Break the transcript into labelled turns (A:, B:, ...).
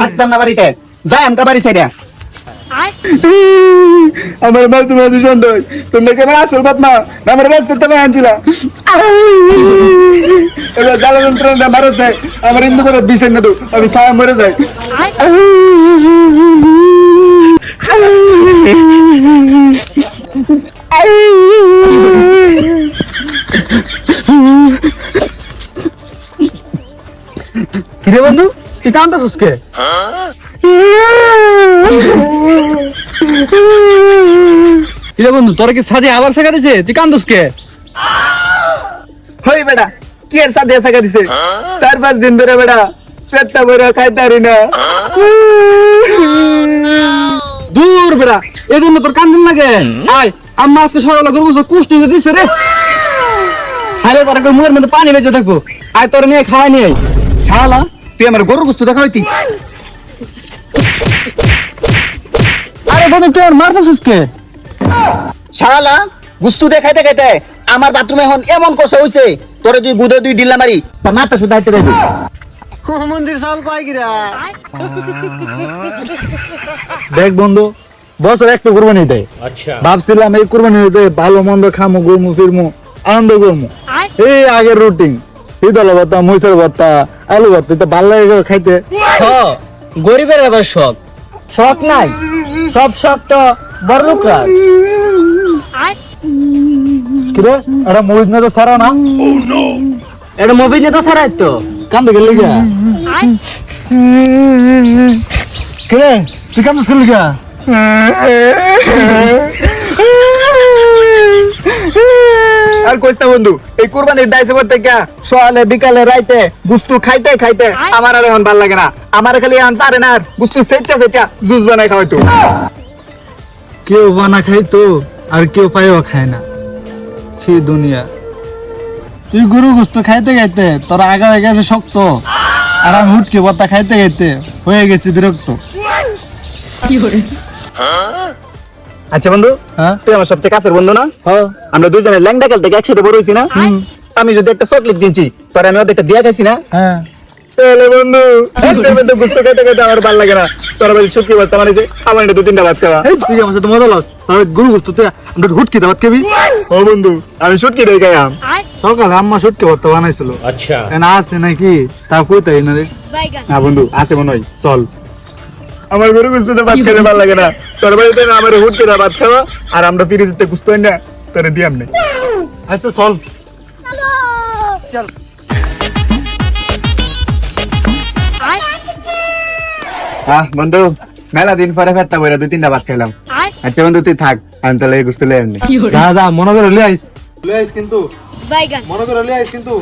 A: হাঁটতাম না বাড়িতে। যাই আমকা বাড়ি সাইডা।
B: আমার মাঝে মাঝে সন্দেহ তোমরা কেমন আসল বাপ মা? আমার ব্যস্ত তুমি আনছিল। এবার জ্বালা যন্ত্রণা মারা যায়। আমার হিন্দু করে বিষয় না তো আমি খাওয়া মরে যাই।
C: বন্ধু তুই কান্দাছিস কে কিরে বন্ধু তোর কি সাদি আবার শেখা দিছে? তুই কান্দুস কে
B: হই বেটা কি এর সাকা দিছে? চার পাঁচ দিন ধরে বেটা পেটটা ভরে খাইতে পারি না।
C: দূর বেড়া এই জন্য তোর কান্দুন লাগে আয় আম্মা আজকে সকালে গরু কুষ্টি দিছে রে। আরে তোর মুখের মধ্যে পানি বেঁচে থাকব। আয় তোর নিয়ে খাওয়া নিয়ে।
A: শালা। তুই আমার গরুর গুস্তু দেখা হইতি?
C: আরে বন্ধু তুই আর মারতেছিস কে?
A: শালা গুস্তু দেখাইতে খাইতে আমার বাথরুমে এখন এমন কষ্ট হইছে তোরে তুই গুদে তুই ডিল্লা মারি তোর মাথা শুধু হাইতে দেবি।
B: দেখ বন্ধু বছর একটা কোরবানি দেয়। আচ্ছা। ভাবছিলাম এই কোরবানি দিতে ভালো মন্দ খামু ঘুরমু ফিরমু আনন্দ করমু। এই আগের রুটিন শীতল ভর্তা মহিষের ভর্তা আলু ভর্তা এটা ভালো লাগে খাইতে।
C: গরিবের আবার শখ। শখ নাই সব শখ তো বড় লোকরা।
B: কিরে এটা মহিষ না তো সারা না?
C: এটা মুভি নিয়ে তো সারাই তো।
B: কান্দে গেলি গা? কিরে তুই কান্দে গেলি গা? আর কইস না বন্ধু এই কুরবানির পর থেকে সকালে বিকালে রাইতে গুস্তু খাইতে খাইতে আমার আর এখন ভালো লাগে না। আমার খালি এখন পারে না আর গুস্তু সেচ্চা সেচ্চা জুস বানাই খাওয়াইতো কেউ বানা খাইতো আর কেউ পাইও খায় না। সেই দুনিয়া। তুই গরু গুস্ত খাইতে খাইতে তোর আগা হয়ে গেছে শক্ত। আর আমি হুটকে বত্তা খাইতে খাইতে হয়ে গেছি বিরক্ত। আচ্ছা বন্ধু
A: হ্যাঁ।
B: তুই আমার সবচেয়ে কাছের বন্ধু না?
A: হ্যাঁ।
B: আমরা দুজনে ল্যাংডা খেলতে একসাথে বড় হয়েছি না? আমি যদি একটা চকলেট দিয়েছি তোর আমি ওদের একটা দিয়া খাইছি না?
A: হ্যাঁ।
B: তাহলে বন্ধু তোর মধ্যে গুস্ত আমার ভালো লাগে না। তোর মানে আমার তিনটা ভাত খাওয়া। এই তুই আমার সাথে মজা লস। তাহলে গুরু গুস্ত তুই আমরা হুটকি খাবি। ও বন্ধু আমি শুটকি দিয়ে খাই সকালে আম্মা শুটকি ভাত বানাইছিল। আচ্ছা। আছে নাকি? তা কইতাই না রে। বন্ধু আছে মনে হয়। চল। আমার গরু গুস্তুতে ভাত খেতে ভালো লাগে না। তোর বাড়িতে না আমার হুট করে ভাত খাওয়া আর আমরা ফিরে দিতে গুস্ত হয় না তোরে দিয়াম নেই আচ্ছা চল। হ্যাঁ বন্ধু মেলা দিন পরে ফেরতা বইরা দুই তিনটা ভাত খেলাম আচ্ছা বন্ধু তুই থাক আমি তাহলে এই গুস্ত এমনি যা যা মনে করে লিয়ে আইস লিয়ে আইস কিন্তু মনে করে লিয়ে আইস কিন্তু।